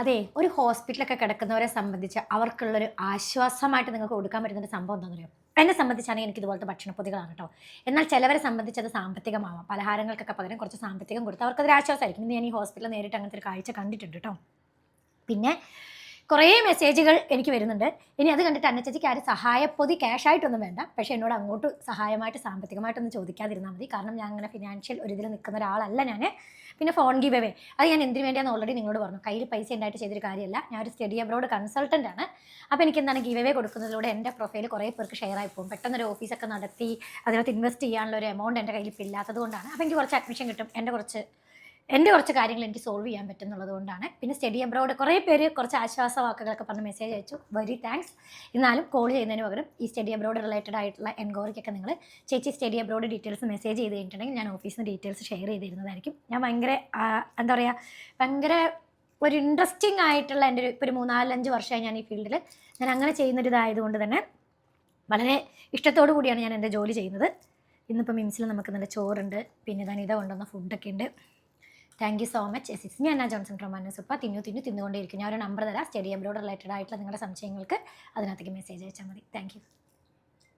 അതെ ഒരു ഹോസ്പിറ്റലൊക്കെ കിടക്കുന്നവരെ സംബന്ധിച്ച് അവർക്കുള്ളൊരു ആശ്വാസമായിട്ട് നിങ്ങൾക്ക് കൊടുക്കാൻ പറ്റുന്ന ഒരു സംഭവം എന്താണെന്ന് അറിയാം? എന്നെ സംബന്ധിച്ചാണെങ്കിൽ എനിക്ക് ഇതുപോലത്തെ ഭക്ഷണപ്പൊതികളാണ് കേട്ടോ. എന്നാൽ ചിലവരെ സംബന്ധിച്ച് അത് സാമ്പത്തികമാവാം. പലഹാരങ്ങൾക്കൊക്കെ പകരം കുറച്ച് സാമ്പത്തികം കൊടുത്ത് അവർക്കതൊരു ആശ്വാസമായിരിക്കും. ഞാൻ ഈ ഹോസ്പിറ്റലിൽ നേരിട്ട് അങ്ങനത്തെ ഒരു കാഴ്ച കണ്ടിട്ടുണ്ട് കേട്ടോ. പിന്നെ കുറേ മെസ്സേജുകൾ എനിക്ക് വരുന്നുണ്ട്. ഇനി അത് കണ്ടിട്ട് അന്നച്ചേച്ചിക്ക് ആരും സഹായപ്പൊതി ക്യാഷായിട്ടൊന്നും വേണ്ട. പക്ഷേ എന്നോട് അങ്ങോട്ട് സഹായമായിട്ട് സാമ്പത്തികമായിട്ടൊന്നും ചോദിക്കാതിരുന്നാൽ മതി. കാരണം ഞാൻ അങ്ങനെ ഫിനാൻഷ്യൽ ഒരു ഇതിൽ നിൽക്കുന്ന ഒരാളല്ല ഞാൻ. പിന്നെ ഫോൺ ഗീവ് അവേ അത് ഞാൻ എന്തിനു വേണ്ടിയാണെന്ന് ഓൾറെഡി നിങ്ങളോട് പറഞ്ഞു. കയ്യിൽ പൈസ ഉണ്ടായിട്ട് ചെയ്തൊരു കാര്യമല്ല. ഞാൻ ഒരു സ്റ്റഡി അബ്രോഡ് കൺസൾട്ടന്റ് ആണ്. അപ്പോൾ എനിക്ക് എന്താണ് ഗീവ് അവേ കൊടുക്കുന്നതിലൂടെ എന്റെ പ്രൊഫൈൽ കുറേ പേർക്ക് ഷെയർ ആയി പോകും. പെട്ടെന്നൊരു ഓഫീസൊക്കെ നടത്തി അതിനകത്ത് ഇൻവെസ്റ്റ് ചെയ്യാനുള്ള ഒരു എമൗണ്ട് എന്റെ കയ്യിൽ ഇല്ലാത്തത് കൊണ്ടാണ്. അപ്പോൾ എനിക്ക് കുറച്ച് അഡ്മിഷൻ കിട്ടും. എന്റെ കുറച്ച് എന്റെ കുറച്ച് കാര്യങ്ങൾ എനിക്ക് സോൾവ് ചെയ്യാൻ പറ്റുന്നുള്ളത് കൊണ്ടാണ്. പിന്നെ സ്റ്റഡി അബ്രോഡ് കുറേ പേര് കുറച്ച് ആശ്വാസ വാക്കുകളൊക്കെ പറഞ്ഞ് മെസ്സേജ് അയച്ചു. വെരി താങ്ക്സ് എന്നാലും കോൾ ചെയ്യുന്നതിന് പകരം ഈ സ്റ്റഡി അബ്രോഡ് റിലേറ്റഡ് ആയിട്ടുള്ള എൻക്വയറിക്കൊക്കെ നിങ്ങൾ ചേച്ചി സ്റ്റഡി അബ്രോഡ് ഡീറ്റെയിൽസ് മെസ്സേജ് ചെയ്ത് കഴിഞ്ഞിട്ടുണ്ടെങ്കിൽ ഞാൻ നിന്ന് ഡീറ്റെയിൽസ് ഷെയർ ചെയ്തിരുന്നതായിരിക്കും. ഞാൻ ഭയങ്കര എന്താ പറയുക ഭയങ്കര ഒരു ഇൻട്രസ്റ്റിംഗ് ആയിട്ടുള്ള എന്റെ ഒരു ഇപ്പോൾ ഒരു മൂന്നാലഞ്ച് വർഷമായി ഞാൻ ഈ ഫീൽഡിൽ ഞാൻ അങ്ങനെ ചെയ്യുന്നൊരിതായതുകൊണ്ട് തന്നെ വളരെ ഇഷ്ടത്തോടു കൂടിയാണ് ഞാൻ എന്റെ ജോലി ചെയ്യുന്നത്. ഇന്നിപ്പോൾ മിംസിൽ നമുക്ക് നല്ല ചോറുണ്ട് പിന്നെ ഇതാണ് ഇത കൊണ്ടുവന്ന ഫുഡൊക്കെ ഉണ്ട്. Thank you so much yes is ഞാൻ ജോൺസൺ ഫ്രം ഉപ്പ തിന്നു തിന്നു തിന്നുകൊണ്ടേയിരിക്കും. ഞാൻ ഒരു നമ്പർ തരാം. സ്റ്റഡി അബ്രോഡ് റിലേറ്റഡ് ആയിട്ടുള്ള നിങ്ങളുടെ സംശയങ്ങൾക്ക് അതിനകത്തേക്ക് മെസ്സേജ് അയച്ചാൽ മതി. താങ്ക്